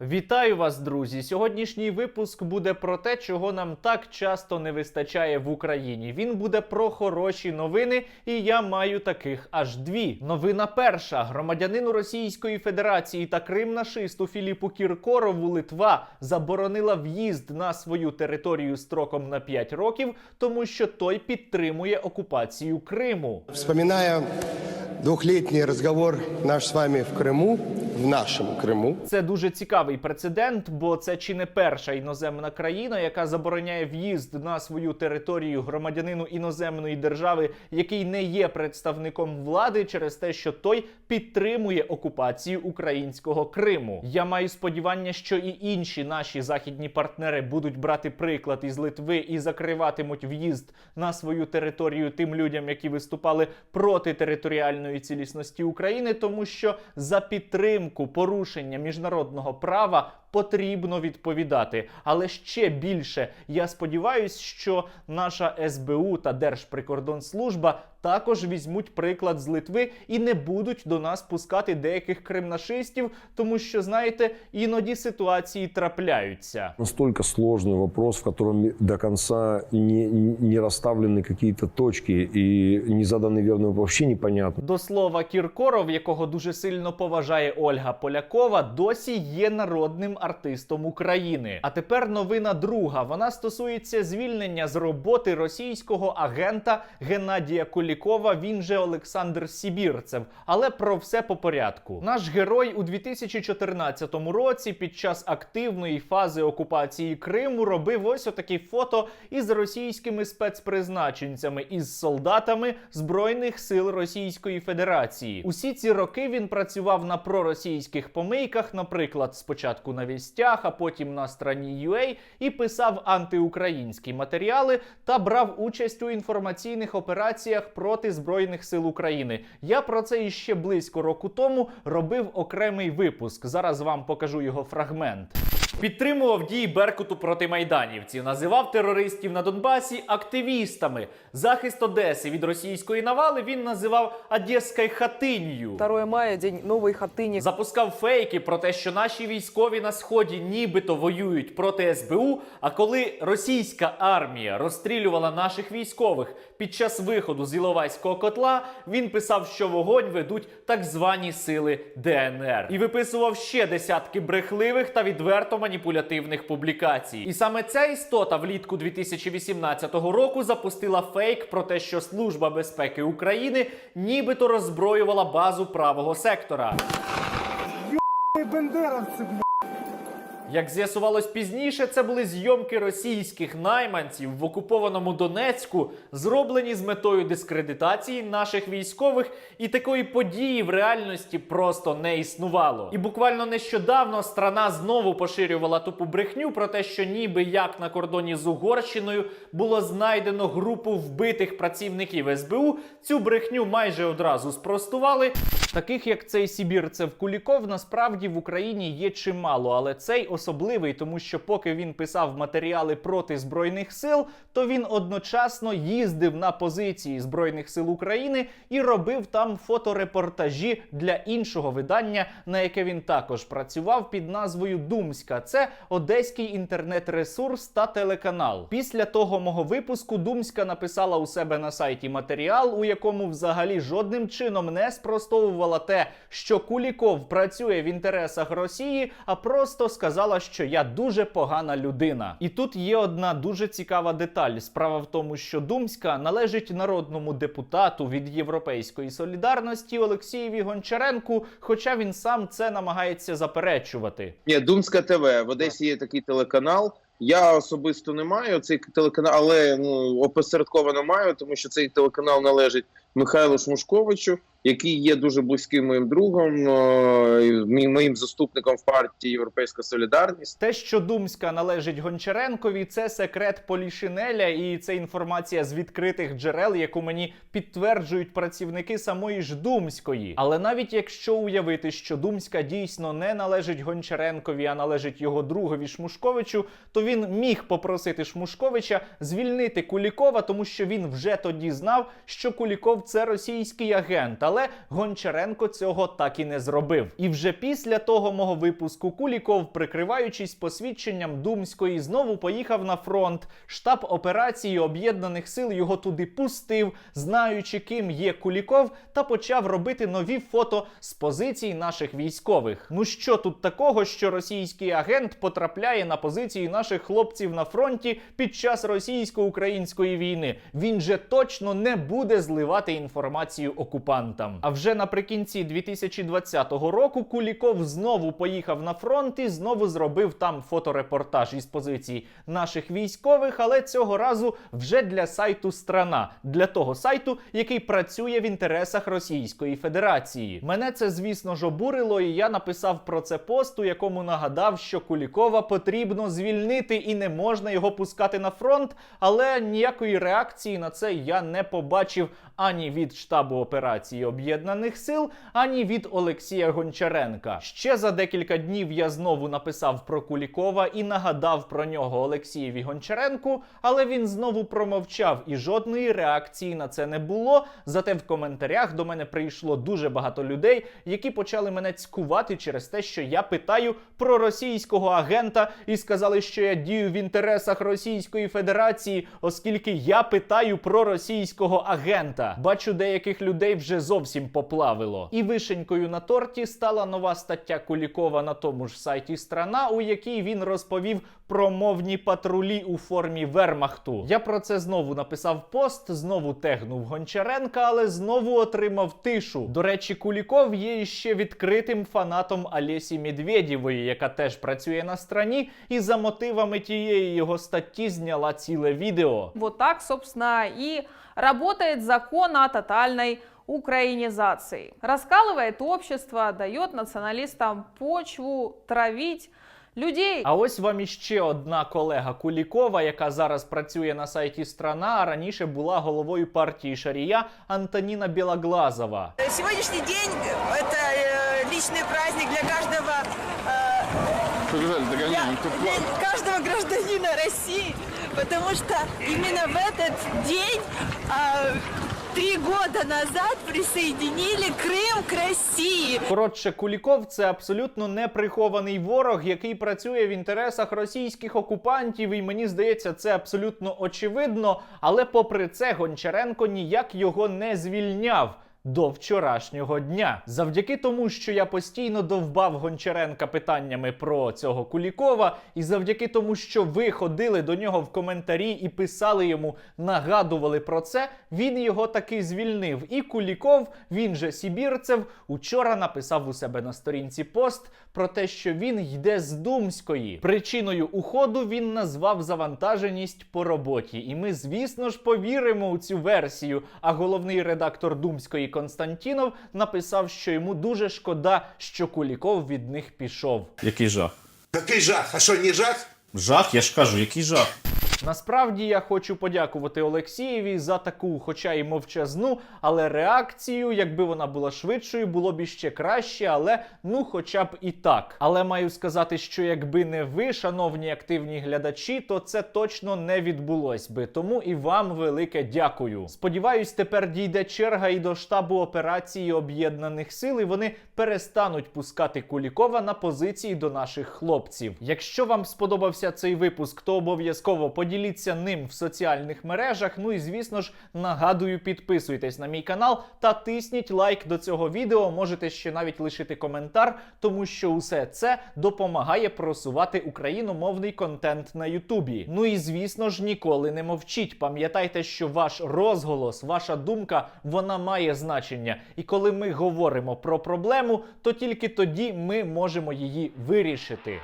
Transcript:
Вітаю вас, друзі! Сьогоднішній випуск буде про те, чого нам так часто не вистачає в Україні. Він буде про хороші новини, і я маю таких аж дві. Новина перша: громадянину Російської Федерації та кримнашисту Філіпу Кіркорову Литва заборонила в'їзд на свою територію строком на 5 років, тому що той підтримує окупацію Криму. Вспоминая двухлетний разговор наш с вами в Крыму, в нашем Крыму, Це дуже цікавий прецедент, бо це чи не перша іноземна країна, яка забороняє в'їзд на свою територію громадянину іноземної держави, який не є представником влади, через те, що той підтримує окупацію українського Криму. Я маю сподівання, що і інші наші західні партнери будуть брати приклад із Литви і закриватимуть в'їзд на свою територію тим людям, які виступали проти територіальної цілісності України, тому що за підтримку порушення міжнародного права потрібно відповідати. Але ще більше я сподіваюся, що наша СБУ та Держприкордонслужба також візьмуть приклад з Литви і не будуть до нас пускати деяких кримнашистів, тому що знаєте, іноді ситуації трапляються. Настолько сложный вопрос, в котором до конца не, не расставлены какие-то точки и не заданы верный вопрос, вообще непонятно. До слова, Кіркоров, якого дуже сильно поважає Ольга Полякова, досі є народним артистом України. А тепер новина друга. Вона стосується звільнення з роботи російського агента Геннадія Кулікова. Він же Олександр Сібірцев. Але про все по порядку. Наш герой у 2014 році під час активної фази окупації Криму робив ось отакі фото із російськими спецпризначенцями із солдатами збройних сил Російської Федерації. Усі ці роки він працював на проросійських помийках, наприклад, спочатку на вістях, а потім на страні UA, і писав антиукраїнські матеріали та брав участь у інформаційних операціях проти збройних сил України. Я про це іще близько року тому робив окремий випуск. Зараз вам покажу його фрагмент. Підтримував дії Беркуту проти майданівців, називав терористів на Донбасі активістами. Захист Одеси від російської навали він називав Одеською хатинью. 2 мая, день новой хатыни. Запускав фейки про те, що наші військові на сході нібито воюють проти СБУ. А коли російська армія розстрілювала наших військових під час виходу з Іловайського котла, він писав, що вогонь ведуть так звані сили ДНР, і виписував ще десятки брехливих та відверто маніпулятивних публікацій. І саме ця істота влітку 2018 року запустила фейк про те, що Служба безпеки України нібито роззброювала базу правого сектора. Як з'ясувалось пізніше, це були зйомки російських найманців в окупованому Донецьку, зроблені з метою дискредитації наших військових, і такої події в реальності просто не існувало. І буквально нещодавно страна знову поширювала тупу брехню про те, що ніби як на кордоні з Угорщиною було знайдено групу вбитих працівників СБУ. Цю брехню майже одразу спростували. Таких як цей Сібірцев Куліков, насправді в Україні є чимало, але цей особливий, тому що поки він писав матеріали проти збройних сил, то він одночасно їздив на позиції збройних сил України і робив там фоторепортажі для іншого видання, на яке він також працював під назвою Думська. Це одеський інтернет-ресурс та телеканал. Після того мого випуску Думська написала у себе на сайті матеріал, у якому взагалі жодним чином не спростовувала те, що Куліков працює в інтересах Росії, а просто сказала, що я дуже погана людина. І тут є одна дуже цікава деталь. Справа в тому, що Думська належить народному депутату від Європейської солідарності Олексієві Гончаренку, хоча він сам це намагається заперечувати. Ні, Думська ТВ. В Одесі є такий телеканал. Я особисто не маю цей телеканал, але ну опосередковано маю, тому що цей телеканал належить Михайлу Шмушковичу, який є дуже близьким моїм другом, е, моїм заступником в партії Європейська Солідарність. Те, що Думська належить Гончаренкові, це секрет Полішинеля, і це інформація з відкритих джерел, яку мені підтверджують працівники самої ж Думської. Але навіть якщо уявити, що Думська дійсно не належить Гончаренкові, а належить його другові Шмушковичу, то він міг попросити Шмушковича звільнити Кулікова, тому що він вже тоді знав, що Куліков це російський агент. Але але Гончаренко цього так і не зробив. І вже після того мого випуску Куліков, прикриваючись посвідченням Думської, знову поїхав на фронт. Штаб операції об'єднаних сил його туди пустив, знаючи, ким є Куліков, та почав робити нові фото з позицій наших військових. Ну що тут такого, що російський агент потрапляє на позиції наших хлопців на фронті під час російсько-української війни? Він же точно не буде зливати інформацію окупантам. А вже наприкінці 2020 року Куліков знову поїхав на фронт і знову зробив там фоторепортаж із позицій наших військових, але цього разу вже для сайту Страна, для того сайту, який працює в інтересах Російської Федерації. Мене це, звісно ж, обурило, і я написав про це пост, у якому нагадав, що Кулікова потрібно звільнити і не можна його пускати на фронт. Але ніякої реакції на це я не побачив ані від штабу операції Об'єднаних Сил, ані від Олексія Гончаренка. Ще за декілька днів я знову написав про Кулікова і нагадав про нього Олексієві Гончаренку, але він знову промовчав і жодної реакції на це не було. Зате в коментарях до мене прийшло дуже багато людей, які почали мене цькувати через те, що я питаю про російського агента і сказали, що я дію в інтересах Російської Федерації, оскільки я питаю про російського агента. Бачу, деяких людей вже зовсім поплавило. І вишенькою на торті стала нова стаття Кулікова на тому ж сайті Страна, у якій він розповів про мовні патрулі у формі Вермахту. Я про це знову написав пост, знову тегнув Гончаренка, але знову отримав тишу. До речі, Куліков є ще відкритим фанатом Олесі Медведєвої, яка теж працює на страні, і за мотивами тієї його статті зняла ціле відео. Вот так, собственно, и работает закон о тотальной украинизации. Раскалывает общество, дает националистам почву травить людей. А ось вам іще одна колега Кулікова, яка зараз працює на сайті Страна, а раніше була головою партії Шарія Антоніна Білоглазова. Сегодняшний день – это э, личный праздник для каждого, э, для, для каждого гражданина России, потому что именно в этот день э, три года назад присоединили Крим к Росії. Коротше, Куліков це абсолютно неприхований ворог, який працює в інтересах російських окупантів, і мені здається, це абсолютно очевидно. Але попри це, Гончаренко ніяк його не звільняв. До вчорашнього дня, завдяки тому, що я постійно довбав Гончаренка питаннями про цього Кулікова, і завдяки тому, що ви ходили до нього в коментарі і писали йому, нагадували про це, він його таки звільнив. І Куліков, він же Сібірцев, учора написав у себе на сторінці пост про те, що він йде з Думської. Причиною уходу він назвав завантаженість по роботі. І ми, звісно ж, повіримо у цю версію. А головний редактор Думської Константінов написав, що йому дуже шкода, що Куліков від них пішов. Який жах? Який жах? А що, не жах? Жах, я ж кажу, який жах. Насправді я хочу подякувати Олексієві за таку, хоча й мовчазну, але реакцію, якби вона була швидшою, було б іще краще, але ну, хоча б і так. Але маю сказати, що якби не ви, шановні активні глядачі, то це точно не відбулось би. Тому і вам велике дякую. Сподіваюсь, тепер дійде черга і до штабу операції Об'єднаних Сил, і вони перестануть пускати Кулікова на позиції до наших хлопців. Якщо вам сподобався цей випуск, то обов'язково поділіться ним в соціальних мережах. Ну і звісно ж, нагадую, підписуйтесь на мій канал та тисніть лайк до цього відео. Можете ще навіть лишити коментар, тому що усе це допомагає просувати україномовний контент на Ютубі. Ну і звісно ж, ніколи не мовчіть. Пам'ятайте, що ваш розголос, ваша думка, вона має значення. І коли ми говоримо про проблему, то тільки тоді ми можемо її вирішити.